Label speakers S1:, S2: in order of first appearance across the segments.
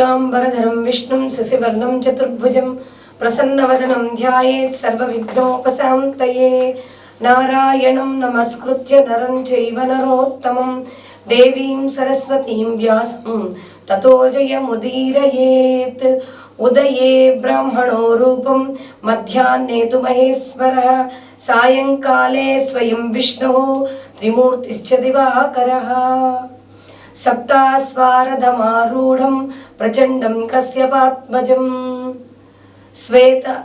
S1: శుక్లాంబరధరం విష్ణుం శశివర్ణం చతుర్భుజం ప్రసన్నవదనం ధ్యాయేత్ సర్వవిఘ్నోపశాంతయే. నారాయణం నమస్కృత్య నరం చైవ నరోత్తమం. దేవీం సరస్వతీం వ్యాసం తతోజయముదీరయేత్ ఉదయే బ్రాహ్మణో రూపం మధ్యాహ్నే తు మహేశ్వర. సాయంకాలే స్వయం విష్ణు త్రిమూర్తిశ్చ దివాకరः. సప్తాస్వారథమారూఢం ప్రచండం కశ్యపాత్మజం శ్వేత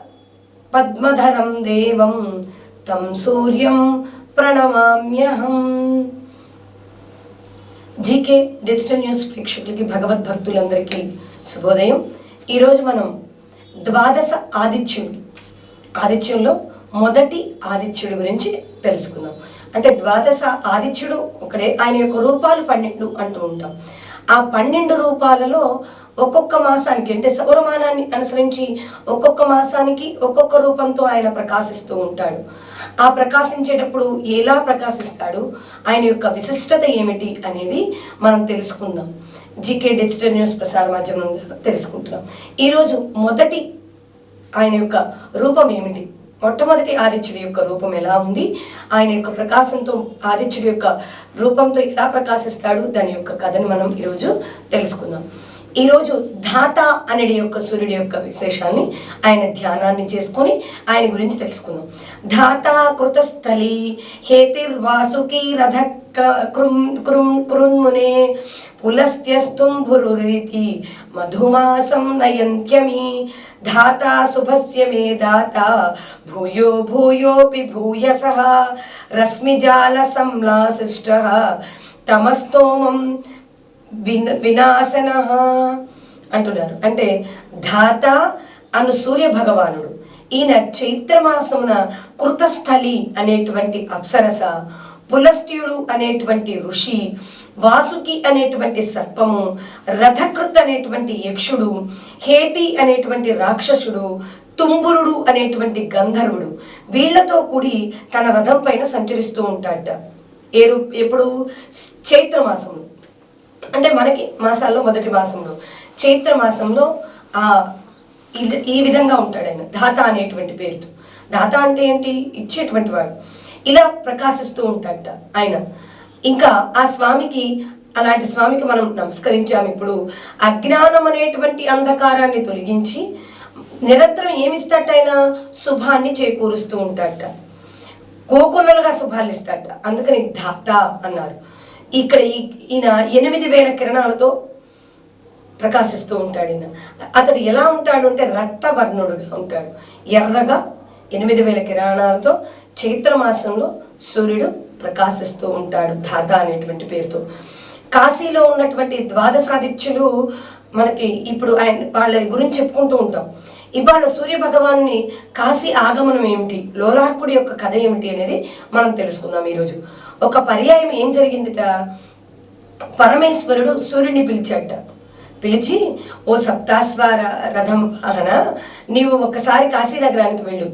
S1: పద్మధరం దేవం తం సూర్యం ప్రణమామ్యహం జీకే డిజిటల్ న్యూస్ ప్రేక్షకులకి భగవద్భక్తులందరికీ శుభోదయం. ఈరోజు మనం ద్వాదశ ఆదిత్యుడు ఆదిత్యంలో మొదటి ఆదిత్యుడి గురించి తెలుసుకుందాం. అంటే ద్వాదశ ఆదిత్యుడు ఒకడే ఆయన యొక్క రూపాలు పన్నెండు అంటూ ఉంటాం. ఆ పన్నెండు రూపాలలో ఒక్కొక్క మాసానికి అంటే సౌరమానాన్ని అనుసరించి ఒక్కొక్క మాసానికి ఒక్కొక్క రూపంతో ఆయన ప్రకాశిస్తూ ఉంటాడు. ఆ ప్రకాశించేటప్పుడు ఎలా ప్రకాశిస్తాడు? ఆయన యొక్క విశిష్టత ఏమిటి అనేది మనం తెలుసుకుందాం. జీకే డిజిటల్ న్యూస్ ప్రసార మాధ్యమం ద్వారా తెలుసుకుంటున్నాం. ఈరోజు మొదటి ఆయన యొక్క రూపం ఏమిటి? మొట్టమొదటి ఆదిత్యుడి యొక్క రూపం ఎలా ఉంది? ఆయన యొక్క ప్రకాశంతో ఆదిత్యుడి యొక్క రూపంతో ఎలా ప్రకాశిస్తాడు? దాని యొక్క కథని మనం ఈరోజు తెలుసుకుందాం. ఈరోజు ధాత అనే యొక్క సూర్యుడి యొక్క విశేషాన్ని ఆయన ధ్యానాన్ని చేసుకొని ఆయన గురించి తెలుసుకుందాం. ధాత కృతస్థలి హేతిర్వాసుకి రథ కృం కృం కృన్మునే పులస్త్యస్తుంభురురీతి మధుమాసం నయంత్యమి ధాత శుభస్య మే దాత భూయో భూయోపి భూయస రశ్మిజాల సంలాసిష్ట తమస్తోమం విన వినాశన అంటున్నారు. అంటే ధాత అను సూర్య భగవానుడు. ఈయన చైత్రమాసమున కృతస్థలి అనేటువంటి అప్సరస పులస్త్యుడు అనేటువంటి ఋషి వాసుకి అనేటువంటి సర్పము రథకృత్ అనేటువంటి యక్షుడు హేతి అనేటువంటి రాక్షసుడు తుంబురుడు అనేటువంటి గంధర్వుడు వీళ్ళతో కూడి తన రథం పైన సంచరిస్తూ ఉంటాడట. ఏ ఎప్పుడు? చైత్రమాసము అంటే మనకి మాసాల్లో మొదటి మాసంలో చైత్ర మాసంలో ఆ ఈ విధంగా ఉంటాడు ఆయన దాత అనేటువంటి పేరుతో. దాత అంటే ఏంటి? ఇచ్చేటువంటి వాడు. ఇలా ప్రకాశిస్తూ ఉంటాడట ఆయన. ఇంకా ఆ స్వామికి అలాంటి స్వామికి మనం నమస్కరించాము ఇప్పుడు. అజ్ఞానం అనేటువంటి అంధకారాన్ని తొలగించి నిరంతరం ఏమిస్తాట ఆయన? శుభాన్ని చేకూరుస్తూ ఉంటాడట. కోకొల్లలుగా శుభాలు ఇస్తాడట. అందుకని దాత అన్నారు. ఇక్కడ ఈ- ఈయన ఎనిమిది వేల కిరణాలతో ప్రకాశిస్తూ ఉంటాడు ఈయన. అతడు ఎలా ఉంటాడు అంటే రక్తవర్ణుడుగా ఉంటాడు. ఎర్రగా ఎనిమిది వేల కిరణాలతో చైత్రమాసంలో సూర్యుడు ప్రకాశిస్తూ ఉంటాడు. ధాత అనేటువంటి పేరుతో. కాశీలో ఉన్నటువంటి ద్వాదశాదిత్యులు మనకి ఇప్పుడు ఆయన వాళ్ళ గురించి చెప్పుకుంటూ ఉంటాం. ఇవాళ సూర్య భగవాన్ని కాశీ ఆగమనం ఏమిటి? లోలార్కుడి యొక్క కథ ఏమిటి అనేది మనం తెలుసుకుందాం ఈరోజు. ఒక పర్యాయం ఏం జరిగిందిట? పరమేశ్వరుడు సూర్యుని పిలిచాట పిలిచి ఓ సప్తాస్వార రథం వాహన నీవు ఒక్కసారి కాశీ నగరానికి వెళ్ళు.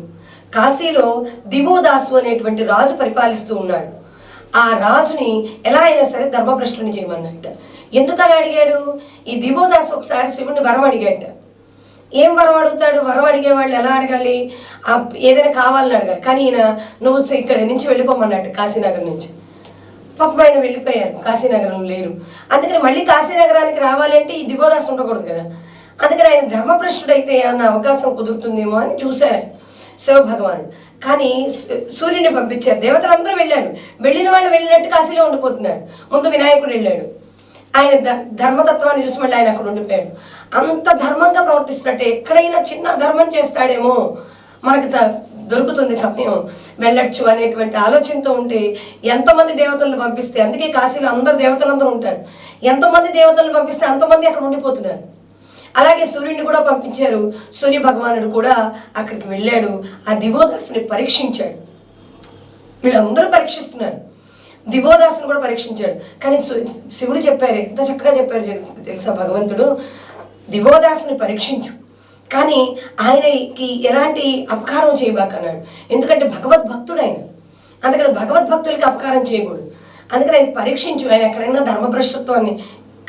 S1: కాశీలో దివోదాసు అనేటువంటి రాజు పరిపాలిస్తూ ఉన్నాడు. ఆ రాజుని ఎలా అయినా సరే ధర్మభ్రష్టుని చేయమన్నట్ట ఎందుకు అలా అడిగాడు? ఈ దివోదాసు ఒకసారి శివుడిని వరం అడిగాడు ఏం వరం అడుగుతాడు? వరం అడిగే వాళ్ళు ఎలా అడగాలి? ఏదైనా కావాలని అడగాలి. కానీ ఈయన నువ్వు ఇక్కడ నుంచి వెళ్ళిపోమన్నట్టు కాశీనగర్ నుంచి. పాపం ఆయన వెళ్ళిపోయారు. కాశీనగరం లేరు. అందుకని మళ్ళీ కాశీనగరానికి రావాలి అంటే ఈ దిగోదాసు ఉండకూడదు కదా. అందుకని ఆయన ధర్మభ్రష్టుడైతే అన్న అవకాశం కుదురుతుందేమో అని చూశారు శివభగవానుడు. కానీ సూ- సూర్యుని పంపించారు. దేవతలందరూ వెళ్ళారు. వెళ్ళిన వాళ్ళు వెళ్ళినట్టు కాశీలో ఉండిపోతున్నారు. ముందు వినాయకుడు వెళ్ళాడు. ఆయన ధర్మతత్వాన్ని చూసి మళ్ళీ ఆయన అక్కడ ఉండిపోయాడు. అంత ధర్మంగా ప్రవర్తిస్తున్నట్టే ఎక్కడైనా చిన్న ధర్మం చేస్తాడేమో మనకు దొరుకుతుంది సమయం. వెళ్ళొచ్చు అనేటువంటి ఆలోచనతో ఉంటే ఎంతమంది దేవతలను పంపిస్తే అందుకే కాశీలో అందరు దేవతలందరూ ఉంటారు. ఎంతమంది దేవతలను పంపిస్తే అంతమంది అక్కడ ఉండిపోతున్నారు. అలాగే సూర్యుడిని కూడా పంపించారు. సూర్య భగవానుడు కూడా అక్కడికి వెళ్ళాడు. ఆ దివోదాసుని పరీక్షించాడు. వీళ్ళందరూ పరీక్షిస్తున్నారు. దివోదాసుని కూడా పరీక్షించాడు. కానీ శివుడు చెప్పారు ఎంత చక్కగా చెప్పారు తెలుసా భగవంతుడు? దివోదాసుని పరీక్షించు. కానీ ఆయనకి ఎలాంటి అపకారం చేయబాక అన్నాడు ఎందుకంటే భగవద్భక్తుడు ఆయన అందుకని భగవద్భక్తులకి అపకారం చేయకూడదు. అందుకని ఆయన పరీక్షించు ఆయన ఎక్కడైనా ధర్మభ్రష్టత్వాన్ని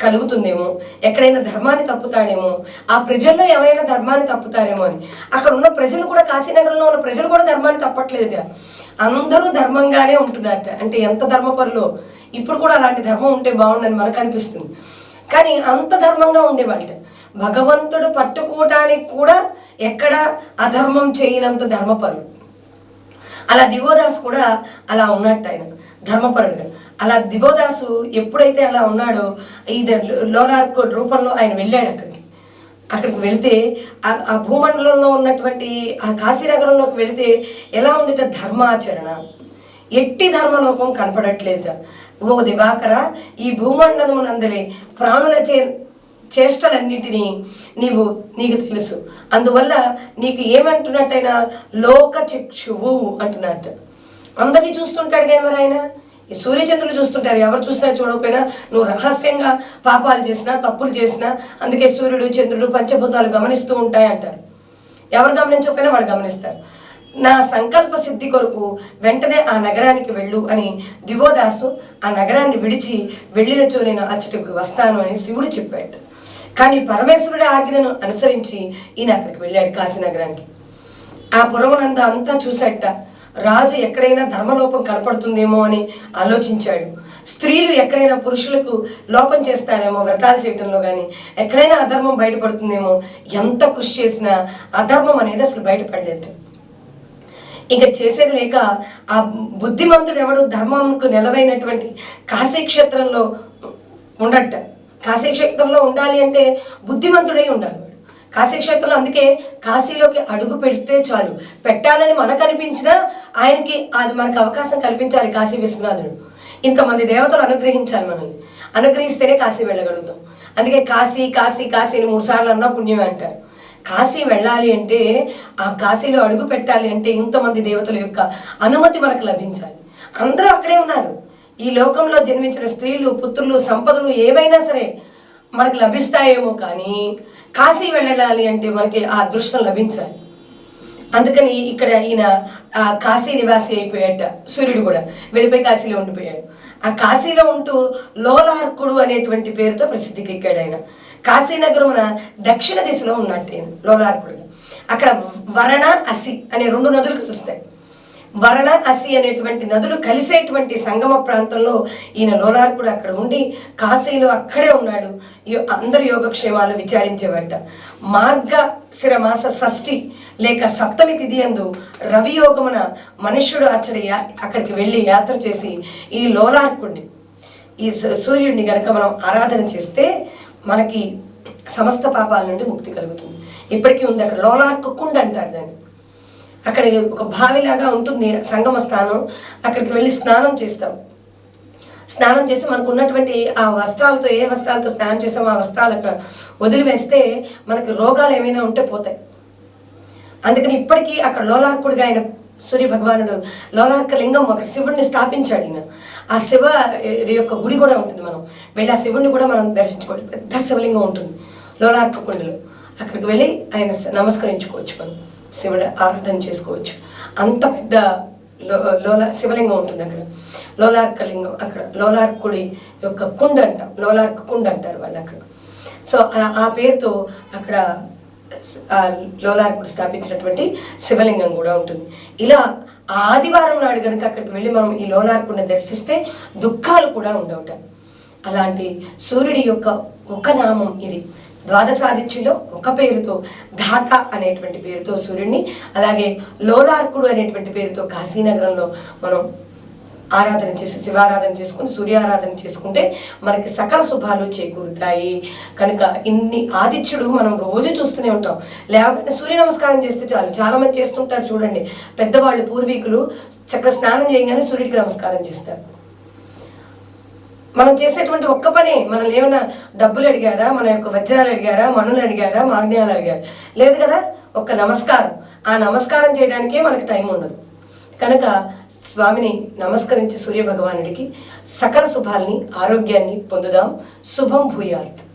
S1: కలుగుతుందేమో? ఎక్కడైనా ధర్మాన్ని తప్పుతాడేమో? ఆ ప్రజల్లో ఎవరైనా ధర్మాన్ని తప్పుతారేమో అని. అక్కడ ఉన్న ప్రజలు కూడా కాశీనగరంలో ఉన్న ప్రజలు కూడా ధర్మాన్ని తప్పట్లేదు అందరూ ధర్మంగానే ఉంటున్నారట. అంటే ఎంత ధర్మపరులో? ఇప్పుడు కూడా అలాంటి ధర్మం ఉంటే బాగుండని మనకు అనిపిస్తుంది. కానీ అంత ధర్మంగా ఉండేవాళ్ళట. భగవంతుడు పట్టుకోవటానికి కూడా ఎక్కడ అధర్మం చేయనంత ధర్మపరులు అలా దివోదాస్ కూడా అలా ఉన్నట్టు ఆయన ధర్మపరుడుగా అలా దివోదాసు ఎప్పుడైతే అలా ఉన్నాడో ఇది లోనార్క్ రూపంలో ఆయన వెళ్ళాడు అక్కడికి. అక్కడికి వెళితే ఆ- భూమండలంలో ఉన్నటువంటి ఆ కాశీనగరంలోకి వెళితే ఎలా ఉందిట ధర్మాచరణ? ఎట్టి ధర్మలోపం కనపడట్లేదు ఓ దివాకర ఈ భూమండలమునందలి ప్రాణుల చే చేష్టలన్నిటినీ నీవు నీకు తెలుసు. అందువల్ల నీకు ఏమంటున్నట్టయినా లోక చిక్షువు అంటున్నట్టు. అందరినీ చూస్తుంటాడు కదా మరి ఆయన? ఈ సూర్యచంద్రులు చూస్తుంటారు. ఎవరు చూసినా చూడకపోయినా నువ్వు రహస్యంగా పాపాలు చేసినా తప్పులు చేసినా అందుకే సూర్యుడు చంద్రుడు పంచభూతాలు గమనిస్తూ ఉంటాయి అంటారు. ఎవరు గమనించకపోయినా వాళ్ళు గమనిస్తారు. నా సంకల్ప సిద్ధి కొరకు వెంటనే ఆ నగరానికి వెళ్ళు అని దివోదాసు ఆ నగరాన్ని విడిచి వెళ్ళినచో నేను అచ్చటికి వస్తాను అని శివుడు చెప్పాడు. కానీ పరమేశ్వరుడి ఆజ్ఞను అనుసరించి ఈయన అక్కడికి వెళ్ళాడు కాశీనగరానికి. ఆ పురమునంతా అంతా చూసట రాజు ఎక్కడైనా ధర్మలోపం కనపడుతుందేమో అని ఆలోచించాడు. స్త్రీలు ఎక్కడైనా పురుషులకు లోపం చేస్తారేమో వ్రతాలు చేయడంలో కానీ ఎక్కడైనా అధర్మం బయటపడుతుందేమో ఎంత కృషి చేసినా అధర్మం అనేది అసలు బయటపడలేదు. ఇంకా చేసేది లేక ఆ బుద్ధిమంతుడు ఎవడు ధర్మంకు నిలవైనటువంటి కాశీక్షేత్రంలో ఉండట. కాశీక్షేత్రంలో ఉండాలి అంటే బుద్ధిమంతుడై ఉండాలి వాడు. కాశీక్షేత్రంలో అందుకే కాశీలోకి అడుగు పెడితే చాలు. పెట్టాలని మనకు అనిపించినా ఆయనకి అది మనకు అవకాశం కల్పించాలి కాశీ విశ్వనాథుడు. ఇంతమంది దేవతలు అనుగ్రహించాలి మనల్ని. అనుగ్రహిస్తేనే కాశీ వెళ్ళగలుగుతాం. అందుకే కాశీ కాశీ కాశీని మూడుసార్లు అన్నా పుణ్యమే అంటారు. కాశీ వెళ్ళాలి అంటే ఆ కాశీలో అడుగు పెట్టాలి అంటే ఇంతమంది దేవతల యొక్క అనుమతి మనకు లభించాలి. అందరూ అక్కడే ఉన్నారు. ఈ లోకంలో జన్మించిన స్త్రీలు పుత్రులు సంపదలు ఏవైనా సరే మనకు లభిస్తాయేమో కానీ కాశీ వెళ్ళాలి అంటే మనకి ఆ అదృష్టం లభించాలి. అందుకని ఇక్కడ ఈయన కాశీ నివాసి అయిపోయాట సూర్యుడు కూడా. వెళ్ళిపోయి కాశీలో ఉండిపోయాడు. ఆ కాశీలో ఉంటూ లోలార్కుడు అనేటువంటి పేరుతో ప్రసిద్ధికి ఎక్కాడు ఆయన కాశీనగరమున దక్షిణ దిశలో ఉన్నట్టు ఆయన లోలార్కుడుగా. అక్కడ వరణ అసి అనే రెండు నదులు కలుస్తాయి. వరణ అసి అనేటువంటి నదులు కలిసేటువంటి సంగమ ప్రాంతంలో ఈయన లోలార్కుడు అక్కడ ఉండి కాశీలో అక్కడే ఉన్నాడు. యో- అందరి యోగక్షేమాలు విచారించేవాట మార్గ శిరమాస షష్ఠి లేక సప్తమి తిథి అందు రవియోగమున మనుష్యుడు అచ్చడి అక్కడికి వెళ్ళి యాత్ర చేసి ఈ లోలార్కుడిని ఈ సూ- సూర్యుడిని గనక మనం ఆరాధన చేస్తే మనకి సమస్త పాపాల నుండి ముక్తి కలుగుతుంది. ఇప్పటికీ ఉంది అక్కడ లోలార్కు కుండ అంటారు దాన్ని. అక్కడ ఒక బావిలాగా ఉంటుంది సంగమ స్థానం. అక్కడికి వెళ్ళి స్నానం చేస్తాం. స్నానం చేసి మనకు ఉన్నటువంటి ఆ వస్త్రాలతో ఏ వస్త్రాలతో స్నానం చేసామో ఆ వస్త్రాలు అక్కడ వదిలివేస్తే మనకి రోగాలు ఏమైనా ఉంటే పోతాయి. అందుకని ఇప్పటికీ అక్కడ లోలార్కుడిగా ఆయన సూర్య భగవానుడు లోలార్క లింగం అక్కడ శివుడిని స్థాపించాడు ఈయన. ఆ శివ యొక్క గుడి కూడా ఉంటుంది మనం. వెళ్ళి ఆ శివుడిని కూడా మనం దర్శించుకోవచ్చు. పెద్ద శివలింగం ఉంటుంది లోలార్క కుండలో. అక్కడికి వెళ్ళి ఆయన నమస్కరించుకోవచ్చు మనం. శివుడు ఆరాధన చేసుకోవచ్చు. అంత పెద్ద లో లోలా శివలింగం ఉంటుంది అక్కడ. లోలార్క లింగం అక్కడ. లోలార్కుడి యొక్క కుండ అంటాం లోలార్క కుండ అంటారు వాళ్ళు అక్కడ. సో ఆ- ఆ పేరుతో అక్కడ లోలార్కుడు స్థాపించినటువంటి శివలింగం కూడా ఉంటుంది. ఇలా ఆదివారం నాడు కనుక అక్కడికి వెళ్ళి మనం ఈ లోలార్కుడిని దర్శిస్తే దుఃఖాలు కూడా ఉండవుట. అలాంటి సూర్యుడి యొక్క ఒక నామం ఇది. ద్వాదశాదిత్యులో ఒక పేరుతో ధాత అనేటువంటి పేరుతో సూర్యుడిని అలాగే లోలార్కుడు అనేటువంటి పేరుతో కాశీనగరంలో మనం ఆరాధన చేసి శివారాధన చేసుకుని సూర్యారాధన చేసుకుంటే మనకి సకల శుభాలు చేకూరుతాయి. కనుక ఇన్ని ఆదిత్యుడు మనం రోజు చూస్తూనే ఉంటాం. లేకపోతే సూర్య నమస్కారం చేస్తే చాలు. చాలామంది చేస్తుంటారు చూడండి. పెద్దవాళ్ళు పూర్వీకులు చక్కగా స్నానం చేయగానే సూర్యుడికి నమస్కారం చేస్తారు. మనం చేసేటువంటి ఒక్క పని మనం ఏమైనా డబ్బులు అడిగారా మన యొక్క వజ్రాలు అడిగారా మణులు అడిగారా మాగ్న్యాలు అడిగారా? లేదు కదా? ఒక్క నమస్కారం. ఆ నమస్కారం చేయడానికే మనకి టైం ఉండదు. కనుక స్వామిని నమస్కరించి సూర్య భగవానుడికి సకల శుభాల్ని ఆరోగ్యాన్ని పొందుదాం. శుభం భూయాత్.